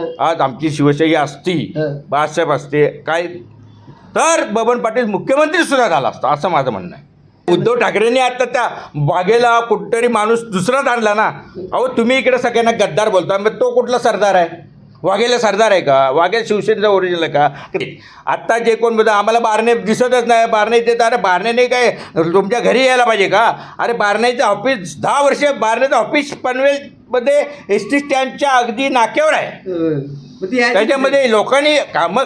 आज आमची शिवशाही असती. बाळासाहेब असते काय? तर बबन पाटील मुख्यमंत्री सुद्धा झाला असता असं माझं म्हणणं आहे. उद्धव ठाकरेंनी आता त्या बागेला कुठतरी माणूस दुसराच आणला ना. अहो तुम्ही इकडे सगळ्यांना गद्दार बोलता मग तो कुठला सरदार आहे? वाघेला सरदार आहे का? वाघेला शिवसेनेचा ओरिजिनल आहे का? आत्ता जे कोण बोलतं आम्हाला बारणे दिसतच नाही बारणे ते अरे बारणेने काय तुमच्या घरी यायला पाहिजे का? अरे बारणेचं ऑफिस दहा वर्ष बारणेचं ऑफिस पनवेलमध्ये एस टी स्टँडच्या अगदी नाक्यावर आहे. त्याच्यामध्ये लोकांनी कामं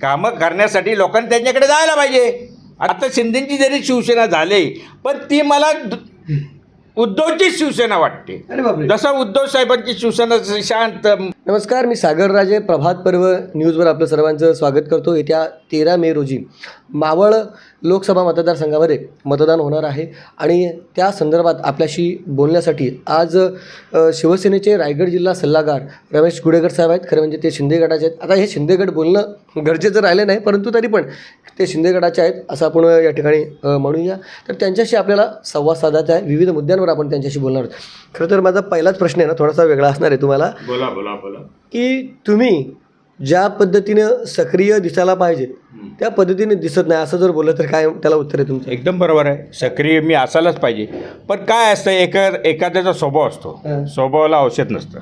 कामं करण्यासाठी लोकांनी त्यांच्याकडे जायला पाहिजे. आता शिंदेची जरी शिवसेना झाली पण ती मला उद्धवची शिवसेना वाटते. जसं उद्धव साहेबांची शिवसेना शांत नमस्कार मी सागरराजे प्रभात पर्व न्यूजवर आपलं सर्वांचं स्वागत करतो. येत्या तेरा मे रोजी मावळ लोकसभा मतदारसंघामध्ये मतदान होणार आहे आणि त्या संदर्भात आपल्याशी बोलण्यासाठी आज शिवसेनेचे रायगड जिल्हा सल्लागार रमेश गुडेकर साहेब आहेत. खरं म्हणजे ते शिंदे गटाचे आहेत. आता हे शिंदे गट बोलणं गरजेचं राहिलं नाही परंतु तरी पण ते शिंदे गटाचे आहेत असं आपण या ठिकाणी म्हणूया. तर त्यांच्याशी आपल्याला संवाद साधायचा आहे. विविध मुद्द्यांवर आपण त्यांच्याशी बोलणार आहोत. खरं तर माझा पहिलाच प्रश्न आहे ना थोडासा वेगळा असणार आहे तुम्हाला. बोला बोला बोला. की तुम्ही ज्या पद्धतीनं सक्रिय दिसायला पाहिजे त्या पद्धतीने दिसत नाही. असं जर बोललं तर काय त्याला उत्तर आहे तुमचं? एकदम बरोबर आहे. सक्रिय मी असायलाच पाहिजे. पण काय असतं एका एखाद्याचा स्वभाव असतो. स्वभावाला औषध नसतं.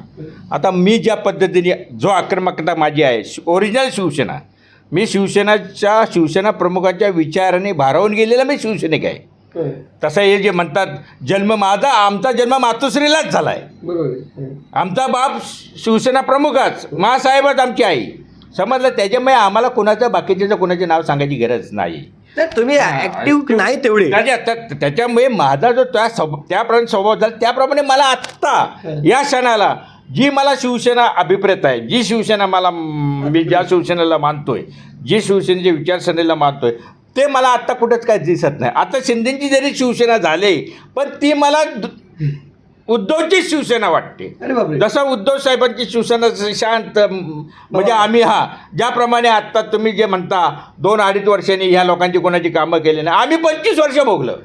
आता मी ज्या पद्धतीने जो आक्रमकता माझी आहे ओरिजिनल शिवसेना. मी शिवसेनाच्या शिवसेना प्रमुखाच्या विचाराने भारावून गेलेला मी शिवसैनिक आहे. तसं हे जे म्हणतात जन्म माझा आमचा जन्म मातोश्रीलाच झाला आहे. आमचा बाप शिवसेना प्रमुखच मासाहेबच आमची आई. समजलं? त्याच्यामुळे आम्हाला कोणाचं बाकीच्याचं कोणाचे नाव सांगायची गरज नाही. तर तुम्ही ऍक्टिव्ह नाही तेवढे. त्याच्या त्या- त्याच्यामुळे माझा जो त्या स्वभाव त्याप्रमाणे स्वभाव झाला त्याप्रमाणे मला आत्ता या क्षणाला जी मला शिवसेना अभिप्रेत आहे जी शिवसेना मला मी ज्या शिवसेनेला मानतोय जी शिवसेनेच्या विचारसरणीला मानतोय ते मला आत्ता कुठेच काय दिसत नाही. आता शिंदेची जरी शिवसेना झाली पण ती मला उद्धवची शिवसेना वाटते. जसं उद्धव साहेबांची शिवसेना शांत म्हणजे आम्ही हा ज्याप्रमाणे आत्ता तुम्ही जे म्हणता दोन अडीच वर्षांनी ह्या लोकांची कोणाची कामं केली नाही. आम्ही पंचवीस वर्ष भोगलं.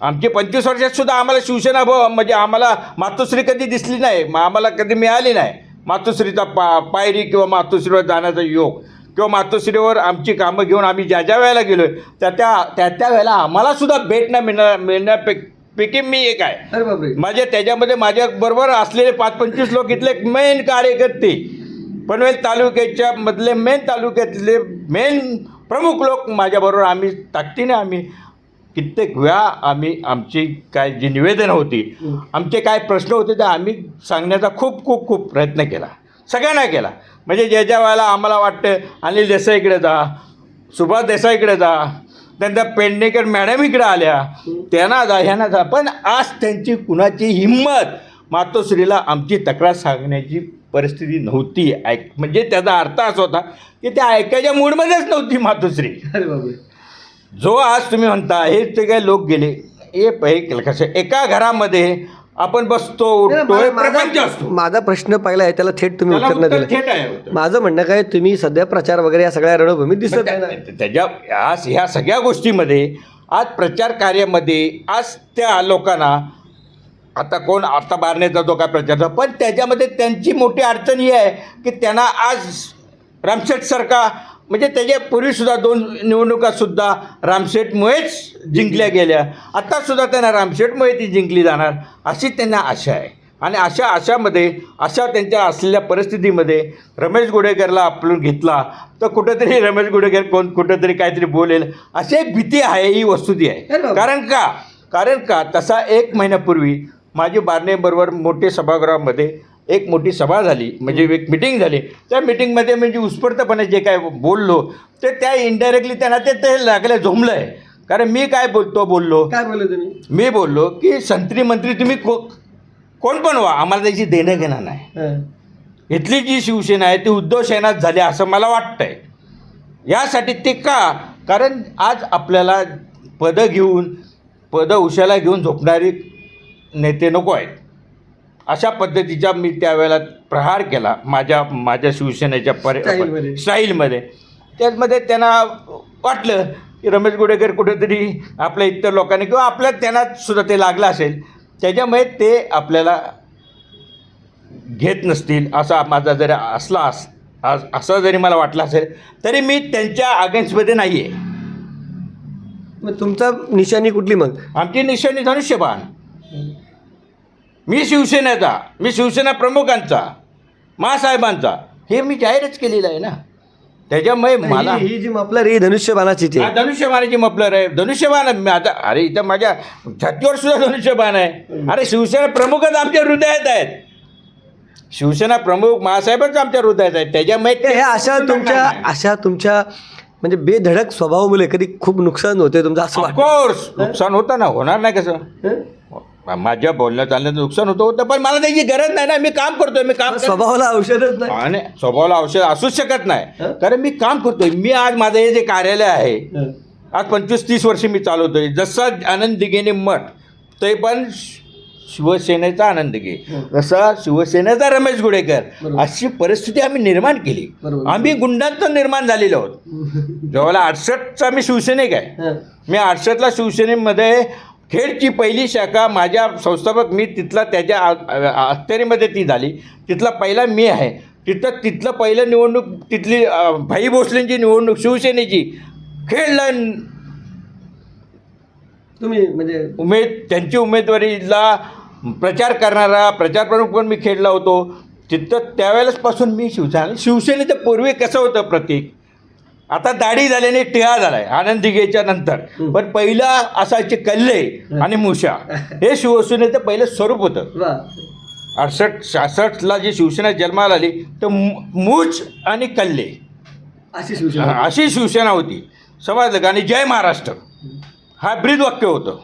आमची पंचवीस वर्षात सुद्धा आम्हाला शिवसेना भो म्हणजे आम्हाला मातोश्री कधी दिसली नाही आम्हाला कधी मिळाली नाही. मातोश्रीचा पा पायरी किंवा मातोश्रीवर जाण्याचा योग. किंवा मातोश्रीवर आमची कामं घेऊन आम्ही ज्या ज्या वेळेला गेलो त्या त्या त्या त्या वेळेला आम्हाला सुद्धा भेट न मिळणार मिळण्यापैकी मी एक आहे. अरे बापरे. माझे त्याच्यामध्ये माझ्याबरोबर असलेले पाच पंचवीस लोक इथले मेन कार्यकर्ते. पनवेल तालुक्याच्या मधले मेन तालुक्यातले मेन प्रमुख लोक माझ्याबरोबर आम्ही ताकदीने आम्ही कित्येक वेळा आम्ही आमची काय जी निवेदनं होती आमचे काय प्रश्न होते ते आम्ही सांगण्याचा खूप खूप खूप प्रयत्न केला. सगळ्यांना केला. म्हणजे ज्या ज्या वेळेला आम्हाला वाटतं अनिल देसाईकडे जा सुभाष देसाईकडे जा त्यांच्या पेडणेकर मॅडम इकडे आल्या त्यांना जा ह्यांना जा. पण आज त्यांची कुणाची हिंमत मातोश्रीला आमची तक्रार सांगण्याची परिस्थिती नव्हती. ऐक म्हणजे त्याचा अर्थ असा होता की त्या ऐकायच्या मूडमध्येच नव्हती मातोश्री. जो आज तुम्ही म्हणता हे ते काही लोक गेले हे हे कसं एका घरामध्ये आपण बसतो उठतो प्रपंच असतो. माझा प्रश्न पहिला आहे त्याला थेट तुम्ही त्याला उत्तर न उत्तर दिलं. थेट आहे उत्तर. माझं म्हणणं काय तुम्ही सध्या प्रचार वगैरे या सगळ्या रणभूमीत दिसत आहे ना? त्या- त्याच्या आज ह्या सगळ्या गोष्टीमध्ये आज प्रचार कार्यामध्ये आज त्या लोकांना आता कोण आता बारण्याचा जो काय प्रचार झाला, पण त्याच्यामध्ये त्यांची मोठी अडचण ही आहे की त्यांना आज रामशेठसारखा म्हणजे त्याच्या पूर्वीसुद्धा दोन निवडणुकासुद्धा रामशेठमुळेच जिंकल्या गेल्या. आत्तासुद्धा त्यांना रामशेठमुळे ती जिंकली जाणार अशी त्यांना आशा आहे. आणि अशा आशामध्ये अशा त्यांच्या असलेल्या परिस्थितीमध्ये रमेश गोडेकरला आपण घेतला तर कुठेतरी रमेश गोडेकर कोण कुठेतरी काहीतरी बोलेल अशी एक भीती आहे ही वस्तुती आहे. कारण का? कारण का? तसा एक महिन्यापूर्वी माझी बारणेबरोबर मोठे सभागृहामध्ये एक मोठी सभा झाली म्हणजे एक मिटिंग झाली. त्या मिटिंगमध्ये म्हणजे उत्स्फूर्तपणे जे काय बोललो ते त्या इनडायरेक्टली त्यांना ते ते लागलं झोंबलं आहे कारण मी काय बोलतो बोललो. काय बोलले तुम्ही? मी बोललो की संत्री मंत्री तुम्ही को कोण पण व्हा आम्हाला त्याची देणं घेणं नाही. इथली जी शिवसेना आहे ती उद्धव सेनात झाली असं मला वाटतंय. यासाठी ते का कारण आज आपल्याला पदं घेऊन पदं उशाला घेऊन झोपणारे नेते नको आहेत. अशा पद्धतीचा मी त्यावेळेला प्रहार केला माझ्या माझ्या शिवसेनेच्या. पर स्टाईलमध्ये. त्यामध्ये त्यांना वाटलं की रमेश गुडेकर कुठेतरी आपल्या इतर लोकांनी किंवा आपल्या त्यांना सुद्धा ते लागलं असेल. त्याच्यामुळे ते आपल्याला घेत नसतील असा माझा जरी असला अस अस- असं जरी मला वाटलं असेल तरी मी त्यांच्या अगेन्स्टमध्ये नाही आहे मग तुमचा निशाणी कुठली मग? आमची निशाणी धनुष्यबाण. मी शिवसेनेचा मी शिवसेना प्रमुखांचा मासाहेबांचा. हे मी जाहीरच केलेलं आहे ना. त्याच्यामुळे मला ही जी मफलर ही धनुष्यबाणाचीच आहे धनुष्यबाणाची मफलर आहे. धनुष्यबाण आता अरे इथं माझ्या छातीवर सुद्धा धनुष्यबाण आहे. अरे शिवसेना प्रमुखच आमच्या हृदयात आहेत. शिवसेना प्रमुख मासाहेबच आमच्या हृदयात आहेत. त्याच्यामुळे हे हे अशा तुमच्या अशा तुमच्या म्हणजे बेधडक स्वभावामुळे कधी खूप नुकसान होते तुमचं असं ऑफकोर्स नुकसान होतं ना. होणार नाही कसं? माझ्या बोलण्यात चालण्याचं नुकसान होतं होतं पण मला त्याची गरज नाही ना मी काम करतोय मी काम स्वभावाला औषधच नाही आणि स्वभावाला औषध असूच शकत नाही? कारण मी काम करतोय मी आज माझं हे जे कार्यालय आहे. आज पंचवीस तीस वर्ष मी चालवतोय जसं आनंद दिघेने मठ ते पण शिवसेनेचा आनंद हं. जसा शिवसेनेचा रमेश गुडेकर. अशी परिस्थिती आम्ही निर्माण केली. आम्ही गुंडांचं निर्माण झालेलो आहोत जेव्हा अडसष्टचा मी शिवसैनिक आहे. मी अडसष्टला शिवसेनेमध्ये खेडची पहिली शाखा माझ्या संस्थापक मी तिथला त्याच्या अखत्यारीमध्ये ती झाली. तिथला पहिला मी आहे. तिथं तिथलं पहिलं निवडणूक तिथली भाई भोसलेंची निवडणूक शिवसेनेची. खेडला तुम्ही म्हणजे उमेद त्यांची उमेदवारीला प्रचार करणारा प्रचार प्रमुख पण मी खेळला होतो. तिथं त्यावेळेसपासून मी शिवसेना शिवसेनेचं पूर्वी कसं होतं प्रतीक? आता दाढी झाल्याने टिळा झालाय आनंद दिघेच्या नंतर. पण पहिला असायचे कल्ले आणि मुशा हे शिवसेनेचं पहिलं स्वरूप होतं. अडसष्ट सहासष्टला जी शिवसेना जन्माला आली तर मूच आणि कल्ले. अशी शिवसेना अशी शिवसेना होती. समजलं का आणि जय महाराष्ट्र. हा ब्रीद वाक्य होतं.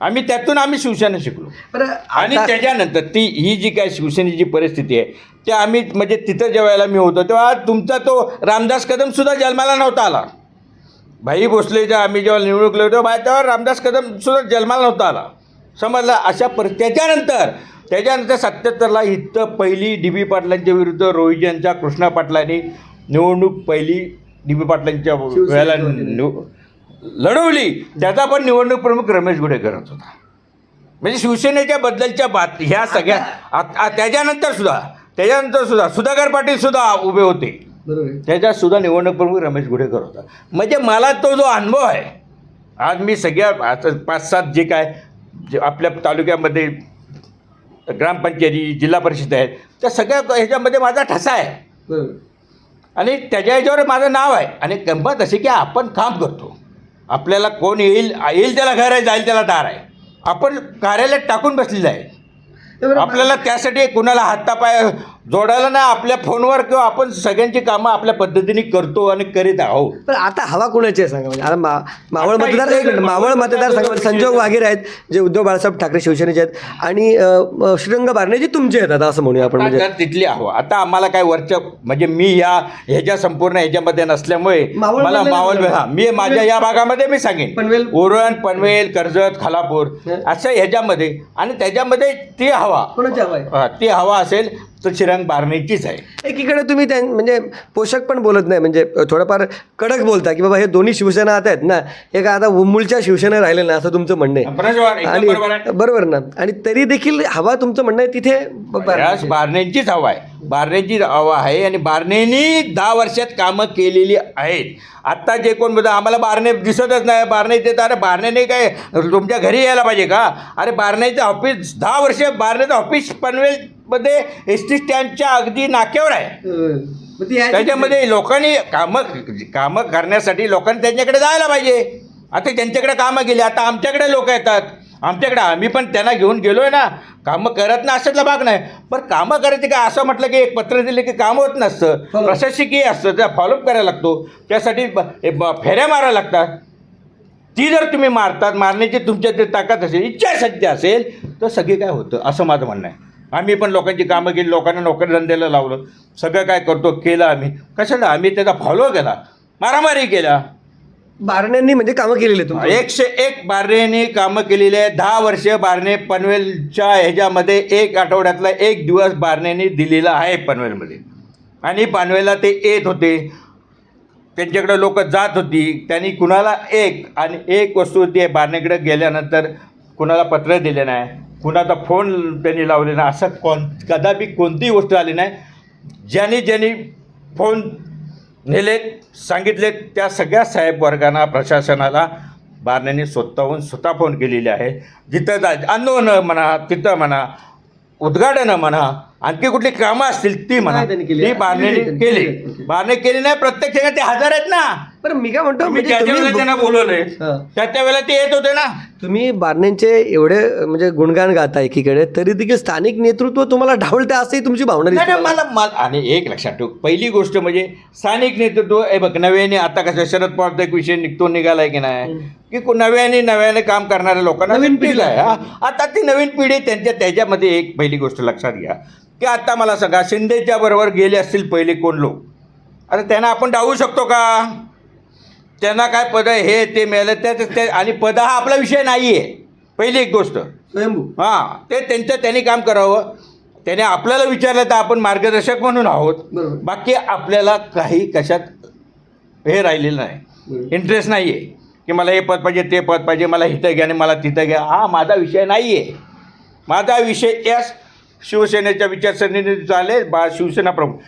आम्ही त्यातून आम्ही शिवसेना शिकलो. आणि त्याच्यानंतर ती ही जी काय शिवसेनेची परिस्थिती आहे ते आम्ही म्हणजे तिथं जेवायला मी होतो तेव्हा तुमचा तो रामदास कदम सुद्धा जन्माला नव्हता आला. भाई भोसलेच्या आम्ही जेव्हा निवडणूक होतो बा तेव्हा रामदास कदम सुद्धा जन्माला नव्हता आला. समजलं? अशा पर त्याच्यानंतर त्याच्यानंतर सत्याहत्तरला इथं पहिली डी बी पाटलांच्या विरुद्ध रोहिजांच्या कृष्णा पाटलांनी निवडणूक पहिली डी बी पाटलांच्या वेळेला लढवली. त्याचा पण निवडणूक प्रमुख रमेश गुढे करत होता. म्हणजे शिवसेनेच्या बद्दलच्या बात ह्या सगळ्या त्याच्यानंतर सुद्धा त्याच्यानंतर सुद्धा सुधाकर पाटील सुद्धा उभे होते. त्याच्यात सुद्धा निवडणूक प्रमुख रमेश गुढेकर होता. म्हणजे मला तो जो अनुभव आहे आज मी सगळ्या पाच सात जे काय जे आपल्या तालुक्यामध्ये ग्रामपंचायती जिल्हा परिषद आहेत त्या सगळ्या ह्याच्यामध्ये माझा ठसा आहे. आणि त्याच्या ह्याच्यावर माझं नाव आहे. आणि गंमत अशी की आपण काम करतो. आपल्याला कोण येईल येईल त्याला घर आहे जाईल त्याला दार आहे. आपण कार्यालयात टाकून बसलेलं आहे. आपल्याला त्यासाठी कुणाला हातापाय जोडायला नाही आपल्या फोनवर किंवा आपण सगळ्यांची कामं आपल्या पद्धतीने करतो आणि करीत आहोत. पण आता हवा कोणाची आहे सांगा म्हणजे? आता मा मावळ आता मतदार इथे एक मिनिट, मावळ संजोग वाघेरे आहेत जे उद्धव बाळासाहेब ठाकरे शिवसेनेचे आहेत. आणि अ, श्रीरंग बारणे जे तुमचे आहेत आता असं म्हणूया आपण म्हणजे. तर तिथली हवं. आता आम्हाला काय वरच्या म्हणजे मी या ह्याच्या संपूर्ण ह्याच्यामध्ये नसल्यामुळे मावळ मला मावळ हा मी माझ्या या भागामध्ये मी सांगेन. पनवेल? उरण पनवेल कर्जत खालापूर हं. असं ह्याच्यामध्ये. आणि त्याच्यामध्ये ती हवा. कोणाची हवा आहे? हा, ती हवा असेल तर चिरंग बारणेचीच आहे. एकीकडे तुम्ही त्या म्हणजे पोषक पण बोलत नाही म्हणजे थोडंफार कडक बोलता की बाबा हे दोन्ही शिवसेना आता आहेत ना हे काय आता मूळच्या शिवसेना राहिले ना असं तुमचं म्हणणं बरोबर, एकदम आणि बरोबर आहे. बरोबर ना. आणि तरी देखील हवा तुमचं म्हणणं आहे तिथे ब- बारणेंचीच हवा आहे. बारणेची हवा आहे आणि बारणेंनी दहा वर्षात कामं केलेली आहेत. आत्ता जे कोण म्हणतं आम्हाला बारणे दिसतच नाही बारणे देत अरे बारणेने काय तुमच्या घरी यायला पाहिजे का? अरे बारणेचं ऑफिस दहा वर्ष बारणेचं ऑफिस पनवेलमध्ये एस टी स्टँडच्या अगदी नाक्यावर आहे. ती आहे- त्याच्यामध्ये लोकांनी कामं कामं करण्यासाठी लोकांनी त्यांच्याकडे जायला पाहिजे. आता त्यांच्याकडे कामं गेली आता आमच्याकडे लोक येतात. आमच्याकडे आम्ही पण त्यांना घेऊन गेलोय ना. कामं करत ना अशातला भाग नाही. पण कामं करायचे काय असं म्हटलं की एक पत्र दिले की काम होत नसतं. प्रशासकीय असतं त्या फॉलोअप करायला लागतो. त्यासाठी फेऱ्या मारायला लागतात. ती जर तुम्ही मारतात मारण्याची तुमच्यात जर ताकद असेल इच्छाशक्ती असेल तर सगळे काय होतं? असं माझं म्हणणं आहे. आम्ही पण लोकांची कामं केली लोकांना नोकरधंद्याला लावलं. सगळं काय करतो केलं आम्ही. कशाला? आम्ही त्याचा फॉलो केला. मारामारी केला बारण्यांनी म्हणजे कामं केलेली तुमची? एकशे एक बारणेने कामं केलेली आहे दहा वर्ष बारणे पनवेलच्या ह्याच्यामध्ये एक आठवड्यातला एक दिवस बारणेने दिलेला आहे पनवेलमध्ये. आणि पनवेलला ते येत होते. त्यांच्याकडे लोक जात होती. त्यांनी कुणाला एक आणि एक वस्तू ती बारणेकडे गेल्यानंतर कुणाला पत्र दिले नाही. कुणाचा फोन त्यांनी लावले नाही असं कोण कदापि कोणतीही गोष्ट आली नाही. ज्यांनी ज्यांनी फोन नेलेत सांगितलेत त्या सगळ्या साहेब वर्गांना प्रशासनाला बारण्याने स्वतःहून स्वतः फोन केलेले आहे जिथं जा आंदोलन म्हणा तिथं म्हणा उद्घाटनं म्हणा आणखी कुठली कामं असतील ती म्हणा त्यांनी केली? ती केली केली केली त्यांनी. बारणे केली नाही प्रत्येक ठिकाणी ते हजर आहेत ना बरं मी काय म्हणतो मी म्हणजे ज्या ज्या वेळेला तुम्ही- त्यांना बोलवलंय हां. त्या त्या वेळेला ते येत होते ना तुम्ही बारण्यांचे एवढे अ, म्हणजे गुणगान गाता एकीकडे तरी देखील स्थानिक नेतृत्व तुम्हाला ढावळते असंही तुमची भावना नाही दिसते नाही, मला. मला मला आणि एक लक्षात ठेव पहिली गोष्ट म्हणजे स्थानिक नेतृत्व हे बघ नव्याने आता कसं शरद पवारचा एक विषय निघतो निघालाय की नाही की को- नव्याने नव्याने काम करणाऱ्या लोकांना नवीन नवीन पिढी आहे हा. आता ती नवीन पिढी त्यांच्या त्याच्यामध्ये एक पहिली गोष्ट लक्षात घ्या की आता मला सांगा शिंदेच्या बरोबर गेले असतील पहिले कोण लोक? अरे त्यांना आपण डावू शकतो का? त्यांना काय पद हे ते मिळालं त्या ते आणि पद हा आपला विषय नाही आहे पहिली एक गोष्ट. हां ते त्यांचं त्यांनी काम करावं. त्याने आपल्याला विचारलं तर आपण मार्गदर्शक म्हणून आहोत. बाकी आपल्याला काही कशात हे राहिलेलं नाही. इंटरेस्ट नाही आहे की मला हे पद पाहिजे ते पद पाहिजे मला इथं घ्या आणि मला तिथं घ्या. हा माझा विषय नाही आहे माझा विषय या शिवसेनेच्या विचारसरणीने चालेल बा शिवसेना प्रमुख.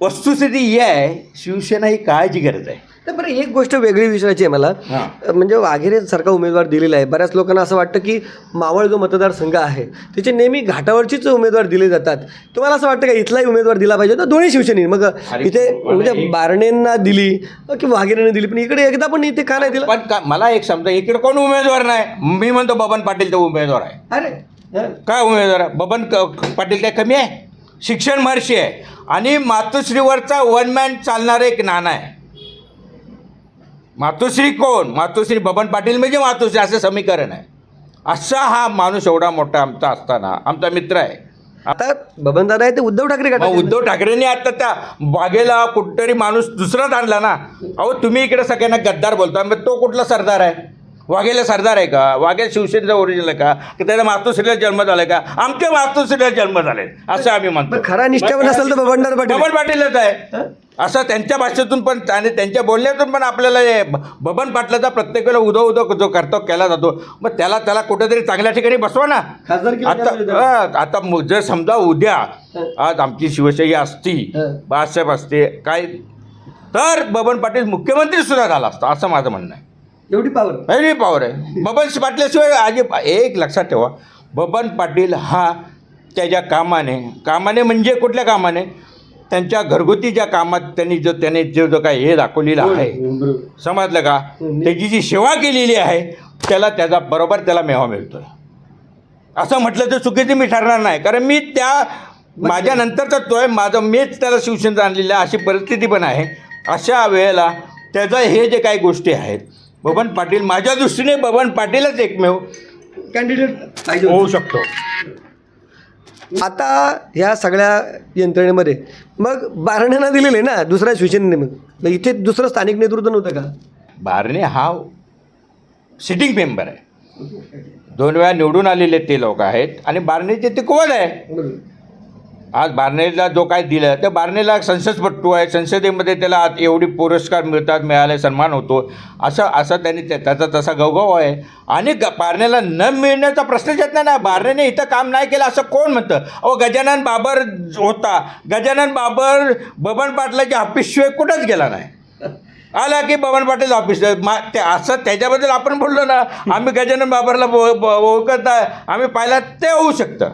वस्तुस्थिती ही आहे शिवसेना ही काळाची गरज आहे. तर बरं एक गोष्ट वेगळी विचारायची आहे मला. म्हणजे वाघेरे सारखा उमेदवार दिलेला आहे. बऱ्याच लोकांना असं वाटतं की मावळ जो मतदारसंघ आहे त्याचे नेहमी घाटावरचीच उमेदवार दिले जातात. तुम्हाला असं वाटतं का इथलाही उमेदवार दिला पाहिजे तर दोन्ही शिवसेने मग इथे म्हणजे बारणेंना दिली किंवा वाघेरेने दिली पण इकडे एकदा पण इथे का नाही दिलं? पण मला एक समजा इकडे कोण उमेदवार नाही? मी म्हणतो बबन पाटील तो उमेदवार आहे. अरे. काय उमेदवार? बबन क- पाटील काय कमी आहे? शिक्षण महर्षी आहे. आणि मातोश्रीवरचा वन मॅन चालणारं एक नाना आहे. मातोश्री कोण? मातोश्री बबन पाटील म्हणजे मातोश्री असं समीकरण आहे. असा हा माणूस एवढा मोठा आमचा असताना आमचा मित्र आहे. आता बबनदादा आहे ते उद्धव ठाकरे मग गटाचे. उद्धव ठाकरेंनी आता त्या बागेला कुठतरी माणूस दुसराच आणला ना. अहो तुम्ही इकडे सगळ्यांना गद्दार बोलता मग तो कुठला सरदार आहे? वाघेला सरदार आहे का? वाघेला शिवसेनेचा ओरिजिनल आहे का? की त्याला मातोश्रीला जन्म झालाय का? आमच्या मातोश्रीला जन्म झाले असं आम्ही म्हणतो. खरा निष्ठावान असेल तर बबनदादा पाटील. बबन पाटीलच आहे? असं त्यांच्या भाषेतून पण आणि त्यांच्या बोलण्यातून पण आपल्याला बबन पाटलाचा प्रत्येक वेळेला उदो उदो जो कर्तव्य केला जातो. मग त्याला त्याला कुठेतरी चांगल्या ठिकाणी बसवा ना. आता आता जर समजा उद्या. आज आमची शिवशाही असती. बाळासाहेब असते काय तर बबन पाटील मुख्यमंत्री सुद्धा झाला असता असं माझं म्हणणं आहे. एवढी पावर व्हेरी पॉवर आहे. बबन पाटल्याशिवाय आजी एक लक्षात ठेवा. बबन पाटील हा त्याच्या कामाने कामाने म्हणजे कुठल्या कामाने? त्यांच्या घरगुती ज्या कामात त्यांनी जो त्याने जो जो काय हे दाखवलेलं आहे. समजलं का? त्याची जी सेवा केलेली आहे त्याला त्याचा बरोबर त्याला मेवा मिळतोय. असं म्हटलं तर चुकीचं मी ठरणार नाही. कारण मी त्या माझ्या नंतरचा तो आहे माझं मीच त्याला शिवसेनेत आणलेलं आहे अशी परिस्थिती पण आहे. अशा वेळेला त्याचं हे जे काही गोष्टी आहेत बबन पाटील माझ्या दृष्टीने बबन पाटीलच एकमेव कॅन्डिडेट पाहिजे होऊ शकतो. आता ह्या सगळ्या यंत्रणेमध्ये मग बारण्यांना दिलेले ना दुसऱ्या शिवसेनेने मग. मग इथे दुसरं स्थानिक नेतृत्व नव्हतं का? बारणे हा सिटिंग मेंबर आहे. दोन वेळा निवडून आलेले ते लोक आहेत आणि बारणेचे ते कोण आहे? आज बार्नेला जो काय दिलं तर बार्नेला संसदपट्टू आहे. संसदेमध्ये त्याला आज एवढी पुरस्कार मिळतात मिळाले सन्मान होतो. असं असं त्यांनी त्या- त्याचा तसा गवगव आहे. आणि ग बार्नेला न मिळण्याचा प्रश्नच येत नाही ना. बार्नेने इथं काम नाही केलं असं कोण म्हणतं? अहो गजानन बाबर होता. गजानन बाबर बबन पाटलाच्या ऑफिसशिवाय कुठंच गेला नाही. आला की बबन पाटील ऑफिस मा ते असं त्याच्याबद्दल आपण बोललो ना आम्ही गजानन बाबरला ओळखत आहे आम्ही पाहिला ते होऊ शकतं.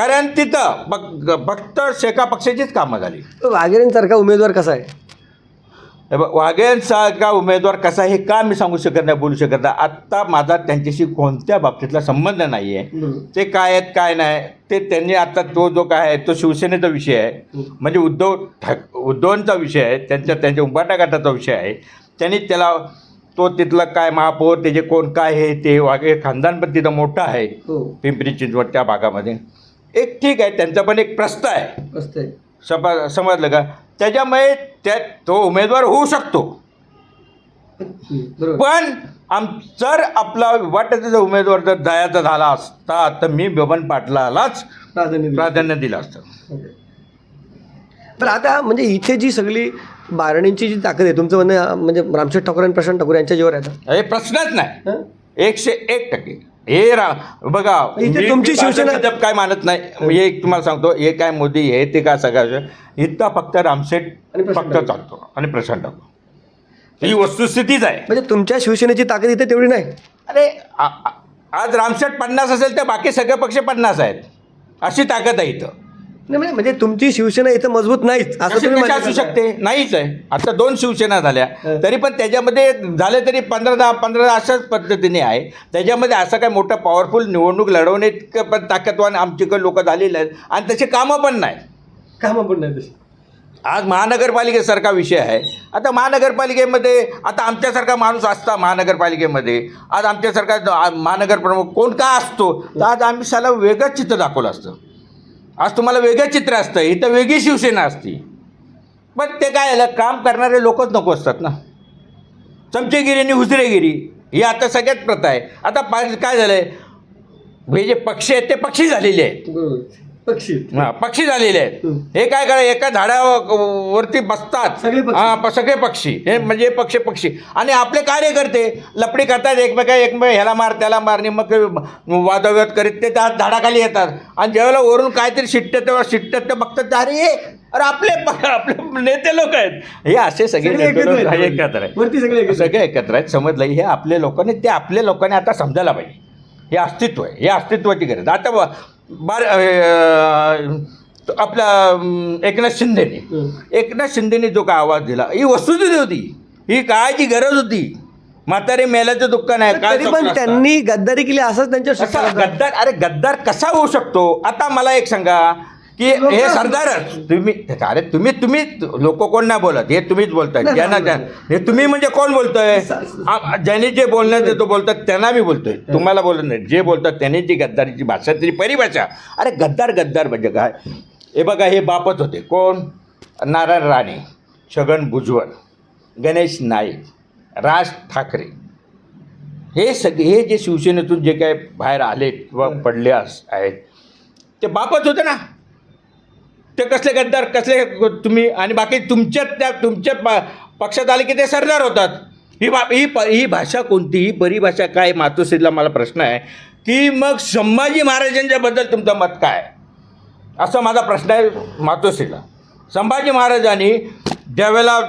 कारण तिथं बघ फक्त शेका पक्षाचीच कामं झाली. वाघेरेंसारखा उमेदवार कसा आहे? वाघेंसारखा उमेदवार कसा हे का मी सांगू शकत नाही बोलू शकत नाही. आत्ता माझा त्यांच्याशी कोणत्या बाबतीतला संबंध नाही आहे ते काय आहेत काय नाही ते त्यांनी आता तो जो काय आहे तो शिवसेनेचा विषय आहे. म्हणजे उद्धव ठाक उद्धवांचा विषय आहे त्यांच्या त्यांच्या उंबाटा गटाचा विषय आहे. त्यांनी त्याला तो तिथलं काय महापौर त्याचे कोण काय हे ते वाघे खानदान पण तिथं मोठं आहे. हो. पिंपरी चिंचवड त्या भागामध्ये. एक ठीक आहे त्यांचा पण एक प्रश्न आहे. सपा समजलं का? त्याच्यामुळे त्या तो उमेदवार होऊ शकतो. बरोबर. पण आम जर आपला वाटायचा जर उमेदवार जर जायचा झाला असता तर मी बबन पाटलालाच प्राधान्य दिलं. प्राधान्य दिलं असतं. ओके. बरं आता म्हणजे इथे जी सगळी बारणींची जी ताकद आहे तुमचं म्हणणं म्हणजे रामशेठ ठाकूर आणि प्रशांत ठाकूर यांच्या जीवर आहे आता. हे प्रश्नच नाही. हं? एकशे एक टक्के. हे रा बघा इथे तुमची शिवसेना- भाजप काय मानत नाही. हे एक तुम्हाला सांगतो हे काय मोदी हे ते काय सगळं इथं फक्त प्रशांत फक्त. चालतो आणि प्रशांत ठाकूर ही वस्तुस्थितीच आहे. म्हणजे तुमच्या शिवसेनेची ताकद इथे तेवढी नाही. अरे आ- आ- आज रामसेठ पन्नास असेल तर बाकी सगळे पक्ष पन्नास आहेत. अशी ताकद आहे इथं. नाही म्हणजे- म्हणजे तुमची शिवसेना इथं मजबूत नाहीच असं तुम्ही कशी असू. शकते नाहीच आहे. आता दोन शिवसेना झाल्या. तरी पण त्याच्यामध्ये झाले तरी पंधरा दहा पंधरा दहा अशाच पद्धतीने आहे. त्याच्यामध्ये असं काय मोठं पॉवरफुल निवडणूक लढवणे इतकं पण ताकदवान आमच्याकडे लोक झालेले आहेत. आणि तसे कामं पण नाही. कामं पण नाही तशी. आज महानगरपालिकेसारखा विषय आहे. आता महानगरपालिकेमध्ये आता आमच्यासारखा माणूस असता महानगरपालिकेमध्ये. आज आमच्यासारखा आ- महानगर प्रमुख कोण का असतो? तर आज आम्ही साला वेगळंच चित्र दाखवलं असतं. आज तुम्हाला वेगळं चित्र असतं इथं वेगळी शिवसेना असती. पण ते काय झालं काम करणारे लोकच नको असतात ना. चमचेगिरी आणि हुजरेगिरी ही आता सगळ्यात प्रथा आहे. आता पा काय झालं आहे हे जे पक्षी आहेत ते पक्षी झालेले आहेत. पक्षी. हा पक्षी झालेले आहेत. हं. हे काय करा एका झाडावरती बसतात. सगळे पक्षी. हा प- सगळे पक्षी. हे म्हणजे पक्षी पक्षी. आणि आपले कार्यकर्ते लपडी करतात एकमेका एकमेक ह्याला मार त्याला मार आणि मग वादविवाद करीत ते त्या झाडाखाली येतात. आणि ज्यावेळेला वरून काहीतरी शिट्टत तेव्हा शिट्टत ते बघतात अरे अरे आपले प- आपले नेते लोक आहेत. हे असे सगळे सगळे नेते एकत्र लोक आहेत. एकत्र आहेत. वरती सगळे एकत्र आहेत. सगळे एकत्र आहेत. समजलं? हे आपल्या लोकांनी ते आपल्या लोकांनी आता समजायला पाहिजे. हे अस्तित्व आहे. हे अस्तित्वाची गरज आता ब- बार अं, एकनाथ शिंदेने. एकनाथ शिंदेने जो काय आवाज दिला ही वस्तुस्थिती होती. ही काळाची गरज होती. म्हातारे मेल्याचं दुःख नाही काय पण. त्यांनी गद्दारी केली असंच त्यांच्या गद्दार अरे गद्दार कसा होऊ शकतो? आता मला एक सांगा की हे सरदारच तुम्ही अरे तुम्ही तुम्ही लोक कोण नाही बोलत? हे तुम्हीच बोलताय. ज्यांना त्या- हे तुम्ही म्हणजे कोण बोलतोय? आ- ज्यांनी जे बोलण्याचं तो बोलतात त्यांना मी बोलतोय. तुम्हाला बोलत नाही. जे बोलतात त्यांनी जी गद्दारीची भाषा त्याची परिभाषा. अरे गद्दार गद्दार म्हणजे काय? हे बघा हे बापच होते. कोण? नारायण राणे छगन भुजबळ गणेश नाईक राज ठाकरे. हे सगळे हे जे शिवसेनेतून जे काय बाहेर आले किंवा पडले अस- आहेत ते बापच होते ना. ते कसले गद्दार कसले तुम्ही आणि बाकी तुमच्यात त्या तुमच्या प- पक्षात आले की ते सरदार होतात. ही बा ही प ही भाषा कोणती? ही परिभाषा काय? मातोश्रीला मला प्रश्न आहे. की मग संभाजी महाराजांच्याबद्दल तुमचं मत काय? असा माझा प्रश्न आहे मातोश्रीला. संभाजी महाराजांनी ज्यावेळेला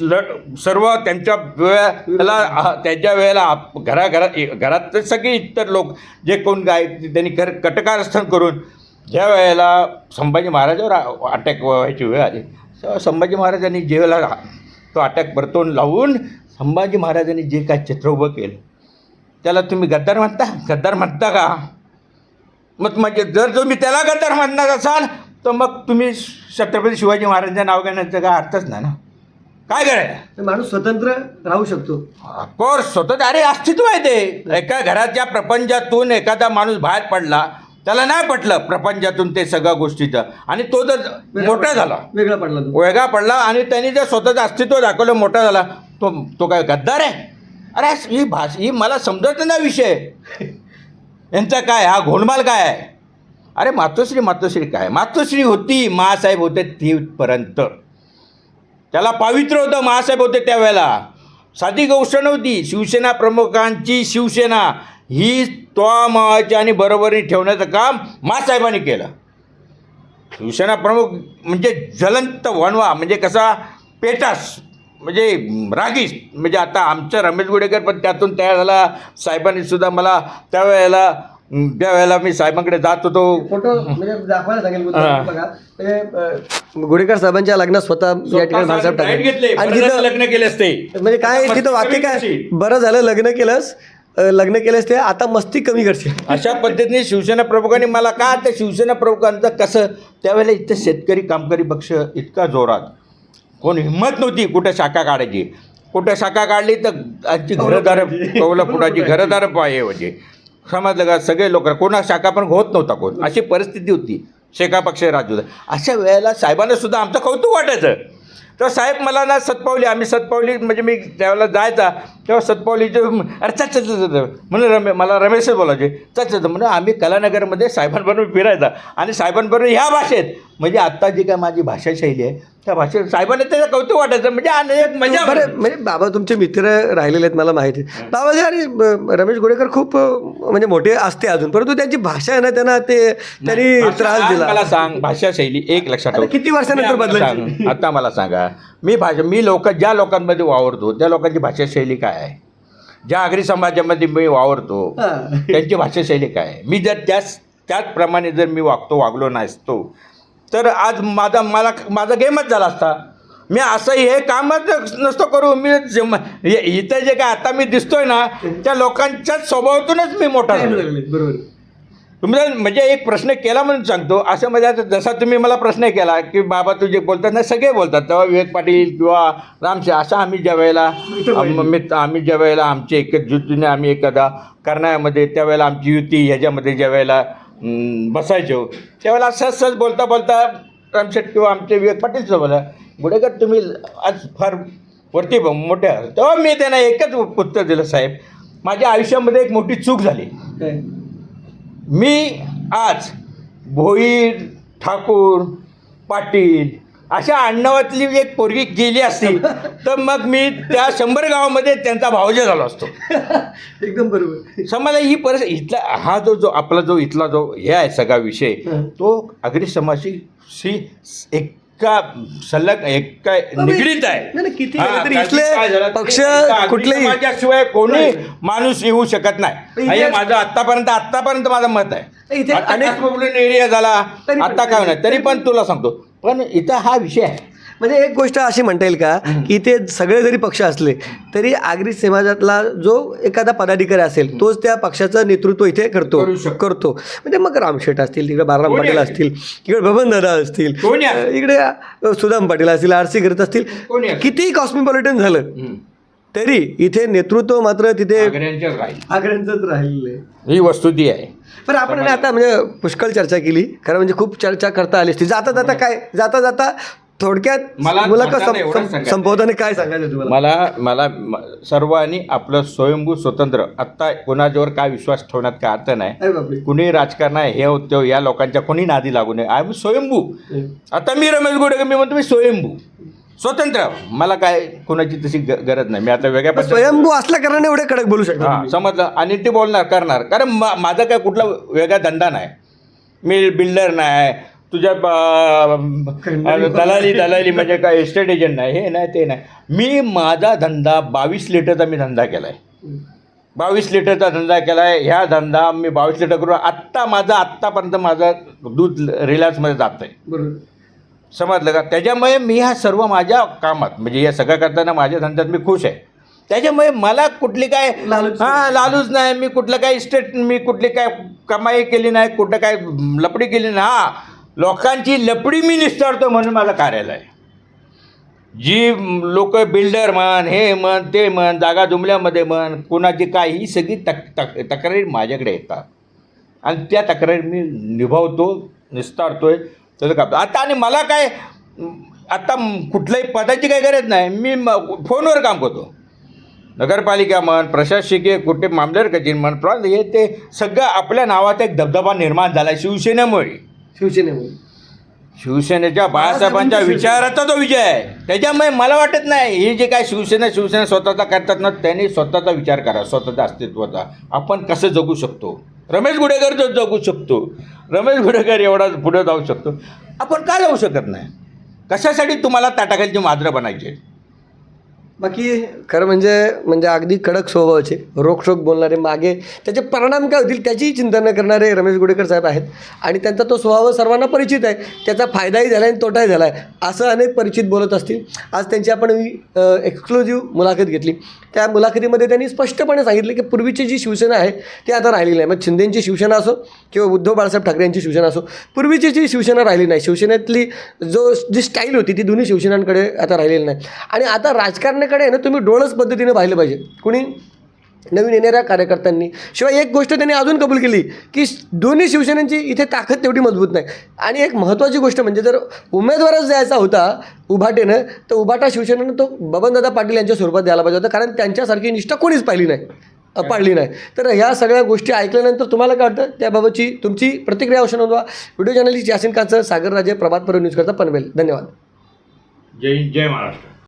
ल सर्व त्यांच्या वेळेला त्यांच्या वेळेला आप- घराघरात घरात तर सगळे इतर लोक जे कोण गाय त्यांनी घर कटकारस्थान करून ज्या वेळेला संभाजी महाराजावर अटॅक व्हायची वेळ आली तेव्हा संभाजी महाराजांनी जे वेळेला तो अटॅक परतवून लावून संभाजी महाराजांनी जे काय चित्र उभं केलं त्याला तुम्ही गद्दार म्हणता? गद्दार म्हणता का? मग म्हणजे जर तुम्ही त्याला गद्दार म्हणणार असाल तर मग तुम्ही छत्रपती शिवाजी महाराजांचं नाव घेण्याचा काय अर्थच नाही ना? काय करायचं माणूस स्वतंत्र राहू शकतो. ऑफकोर्स स्वतः अरे अस्तित्व आहे ते. एका घराच्या प्रपंचातून एखादा माणूस बाहेर पडला त्याला नाही पटलं प्रपंचातून ते सगळ्या गोष्टीचं. आणि तो जर मोठा झाला. वेगळा पडला तो. वेगळा पडला आणि त्यांनी जर स्वतःचं अस्तित्व दाखवलं मोठा झाला तो तो काय गद्दार आहे? अरे ही भाष ही मला समजत ना विषय. यांचा काय हा घोणमाल काय आहे? अरे मातोश्री मातोश्री काय? मातोश्री होती महासाहेब होते तीपर्यंत त्याला पावित्र्य होतं महासाहेब होते त्यावेळेला. साधी गोष्ट नव्हती शिवसेना प्रमुखांची शिवसेना. ही तो मावाची आणि बरोबरी ठेवण्याचं काम मासाहेबांनी केलं. शिवसेना प्रमुख म्हणजे ज्वलंत वणवा म्हणजे कसा पेटास म्हणजे रागीस म्हणजे आता आमचं रमेश गुडेकर पण त्यातून तयार झाला. साहेबांनी सुद्धा मला त्यावेळेला त्यावेळेला मी साहेबांकडे जात होतो. फोटो म्हणजे दाखवायला सांगेल गुडेकर साहेबांच्या लग्नात स्वतः या ठिकाणी घेतले. आणि लग्न केले असते म्हणजे काय तिथं वाक्य काय? बरं झालं लग्न केलंस. लग्न केलंस ते आता मस्ती कमी करशील. अशा पद्धतीने शिवसेना प्रमुखांनी मला का त्या शिवसेना प्रमुखांचं कसं त्यावेळेला इथं शेतकरी कामकरी पक्ष इतका जोरात. कोण हिंमत नव्हती कुठं शाखा काढायची. कुठं शाखा काढली तर आजची घरदार कौला फुटाची घरदार पाय म्हणजे समजलं का? सगळे लोक कोणा शाखा पण होत नव्हता कोण. अशी परिस्थिती होती. शेका पक्ष होता अशा वेळेला साहेबांना सुद्धा आमचं कौतुक वाटायचं. तर साहेब मला ना सतपावली आम्ही सतपावली म्हणजे मी त्यावेळेला जायचा तेव्हा सतपावलीचे अरे चच म्हणून रमे मला रमेशच बोलायचे चच म्हणून आम्ही कलानगरमध्ये साहेबांबरोबर फिरायचा. आणि साहेबांबरोबर ह्या भाषेत म्हणजे आत्ता जी काय माझी भाषाशैली आहे त्या भाषे साहेबांना त्याचं कौतुक वाटायचं. म्हणजे आणि एक मजा बरं म्हणजे बाबा तुमचे मित्र राहिलेले आहेत मला माहिती आहे. बाबाजी आणि रमेश गोडेकर खूप म्हणजे मोठे असते अजून परंतु त्यांची भाषा आहे ना त्यांना ते त्यांनी त्रास दिला. मला सांग भाषा शैली एक लक्षात. किती वर्षानंतर मी आता बदलायची? सांग, सांगा मी भाषा मी लोक ज्या लोकांमध्ये वावरतो त्या लोकांची भाषाशैली काय आहे? ज्या आगरी समाजामध्ये मी वावरतो. त्यांची भाषाशैली काय आहे? मी जर त्याच त्याचप्रमाणे जर मी वागतो वागलो नसतो तर आज माझा मला माझा गेमच झाला असता. मी असं हे कामच नसतो करू. मी इथं जे काय आता मी दिसतोय ना त्या लोकांच्याच स्वभावातूनच मी मोठा बरोबर. तुम्ही म्हणजे एक प्रश्न केला म्हणून सांगतो. असं म्हणजे आता जसा तुम्ही मला प्रश्न केला की बाबा तुझे बोलतात ना सगळे बोलतात. तेव्हा विवेक पाटील किंवा रामशे असं आम्ही ज्या वेळेला आम्ही ज्या वेळेला आमची एकच युतीने आम्ही एखादा करण्यामध्ये त्यावेळेला आमची युती ह्याच्यामध्ये ज्या वेळेला बसायचो त्यावेळेला सहज सहज बोलता बोलता रामशेठ किंवा आमचे विवेक पाटील सुद्धा बोला गुडेकर तुम्ही आज फार वरती मोठ्या तेव्हा मी त्यांना एकच उत्तर दिलं साहेब माझ्या आयुष्यामध्ये एक मोठी चूक झाली. मी आज भोईर ठाकूर पाटील अशा आडनावातली एक पोरगी गेली असती तर मग मी त्या शंभर गावामध्ये त्यांचा भावजा झालो असतो एकदम बरोबर समजा ही परिस्थिती इथला हा जो जो आपला जो इथला जो हे आहे सगळा विषय. तो अग्री समाजाशी एका सलग एका निगडीत आहे. नाही, नाही, किती झालं तरी कारण इथले की काय पक्ष कुठलेही- समाजाशिवाय कोणी माणूस येऊ शकत नाही. इथे- हे माझं आतापर्यंत आतापर्यंत माझं मत आहे. इथे अनेक- cosmopolitan एरिया झाला तरी पण- आता काय होणार? तरी पण तुला सांगतो. पण इथं हा विषय आहे. म्हणजे एक गोष्ट अशी म्हणता येईल का की ते सगळे जरी पक्ष असले तरी आगरी समाजातला जो एखादा पदाधिकारी असेल तोच त्या पक्षाचं नेतृत्व इथे करतो. करतो. म्हणजे मग रामशेठ असतील तिकडे बालराम कोणी पाटील. असतील इकडे बबन दादा असतील इकडे सुदाम पाटील असतील आर सी करत असतील. कितीही कॉस्मोपॉलिटन झालं तरी इथे नेतृत्व मात्र तिथे आग्र्यांचंच राहिलेलं आहे. ही वस्तुती आहे. पण आपण आता म्हणजे पुष्कळ चर्चा केली खरं म्हणजे खूप चर्चा करता आली असती. जाता जाता काय? जाता जाता थोडक्यात मला मुलाखत सं- काय सांगायचं तुम्हाला? मला मला म- सर्वांनी आपलं स्वयंभू स्वतंत्र. आत्ता कोणाच्यावर काय विश्वास ठेवण्यात काय अर्थ नाही. अरे बापरे. कुणी राजकारण आहे हे होतं या लोकांच्या कोणी नादी लागू नये. आय स्वयंभू. आता मी रमेश गोडे मी म्हणतो मी स्वयंभू. स्वतंत्र. मला काय कोणाची तशी ग- गरज नाही. मी आता वेगळ्या पण पद्धतीने स्वयंभू असल्या कारणाने एवढे कडक बोलू शकता हां तुम्ही. समजलं. आणि ते बोलणार करणार. कारण मा माझा काय कुठला वेगळा धंदा नाही. मी बिल्डर नाही. तुझ्या ब- दलाली दलाली म्हणजे काय एस्टेट एजंट नाही. हे नाही ते नाही. मी माझा धंदा बावीस लिटरचा मी धंदा केला आहे बावीस लिटरचा धंदा केला आहे ह्या धंदा मी बावीस लिटर करून आत्ता माझा आत्तापर्यंत माझा दूध रिलायन्समध्ये जातं आहे बरोबर. समजलं का? त्याच्यामुळे मी ह्या सर्व माझ्या कामात म्हणजे या सगळं करताना माझ्या धंद्यात मी खुश आहे. त्याच्यामुळे मला कुठली काय हां लालूच नाही. मी कुठलं काय इस्टेट मी कुठली काय कमाई केली नाही कुठं काय लपडी केली नाही. हां लोकांची लपडी मी निस्तारतो म्हणून माझं कार्यालय आहे. जी लोक बिल्डर म्हण हे म्हण ते म्हण जागा जुमल्यामध्ये म्हण कोणाची काय ही सगळी तक तक तक्रारी माझ्याकडे येतात. आणि त्या तक्रारी मी निभावतो निस्तारतोय तसं का आता आणि मला काय आता कुठल्याही पदाची काही गरज नाही. मी म- फोनवर काम करतो. नगरपालिका म्हण प्रशासकीय कुठे मामलेर कचेरी म्हण प्रा- हे ते सगळं आपल्या नावात एक दबदबा निर्माण झाला आहे शिवसेनेमुळे. शिवसेनेमुळे. शिवसेनेच्या बाळासाहेबांच्या विचाराचा तो विजय आहे. त्याच्यामुळे मला वाटत नाही हे जे काय शिवसेना शिवसेना स्वतःचा करतात ना त्यांनी स्वतःचा विचार करा स्वतःच्या अस्तित्वाचा. आपण कसं जगू शकतो? रमेश गुडेकर जो जगू शकतो. रमेश गुडेकर एवढा पुढे जाऊ शकतो. आपण का जाऊ शकत नाही? कशासाठी तुम्हाला ताटाखालची मात्र बनायची बाकी खरं म्हणजे म्हणजे अगदी कडक स्वभावाचे रोखोक बोलणारे मागे त्याचे परिणाम काय होतील त्याचीही चिंता न करणारे रमेश गुडेकर साहेब आहेत. आणि त्यांचा तो स्वभाव सर्वांना परिचित आहे. त्याचा फायदाही झाला आहे आणि तोटाही झाला आहे. असं अनेक परिचित बोलत असतील. आज त्यांची आपण एक्सक्लुझिव्ह मुलाखत घेतली. त्या मुलाखतीमध्ये त्यांनी स्पष्टपणे सांगितले की पूर्वीची जी शिवसेना आहे ती आता राहिलेली नाही. मग शिंदेंची शिवसेना असो किंवा उद्धव बाळासाहेब ठाकरे यांची शिवसेना असो पूर्वीची जी शिवसेना राहिली नाही शिवसेनेतली जो जी स्टाईल होती ती दोन्ही शिवसेनांकडे आता राहिलेली नाही. आणि आता राजकारणाकडे आहे ना तुम्ही डोळस पद्धतीने पाहिलं पाहिजे. कुणी? नवीन येणाऱ्या कार्यकर्त्यांनी. शिवाय एक गोष्ट त्यांनी अजून कबूल केली की दोन्ही शिवसेनेची इथे ताकद तेवढी मजबूत नाही. आणि एक महत्त्वाची गोष्ट म्हणजे जर उमेदवारच द्यायचा होता उभाटेनं तर उभाटा शिवसेनेनं तो बबनदादा पाटील यांच्या स्वरूपात द्यायला पाहिजे होता कारण त्यांच्यासारखी निष्ठा कोणीच पाहिली नाही अ, पाळली नाही. तर ह्या सगळ्या गोष्टी ऐकल्यानंतर तुम्हाला काय वाटतं? त्याबाबतची तुमची प्रतिक्रिया अवश्य नोंदवा. व्हिडिओ जर्नलिस्ट यासिन कांचं सागर राजे प्रभात पर्व न्यूजकरता पनवेल. धन्यवाद. जय जय महाराष्ट्र.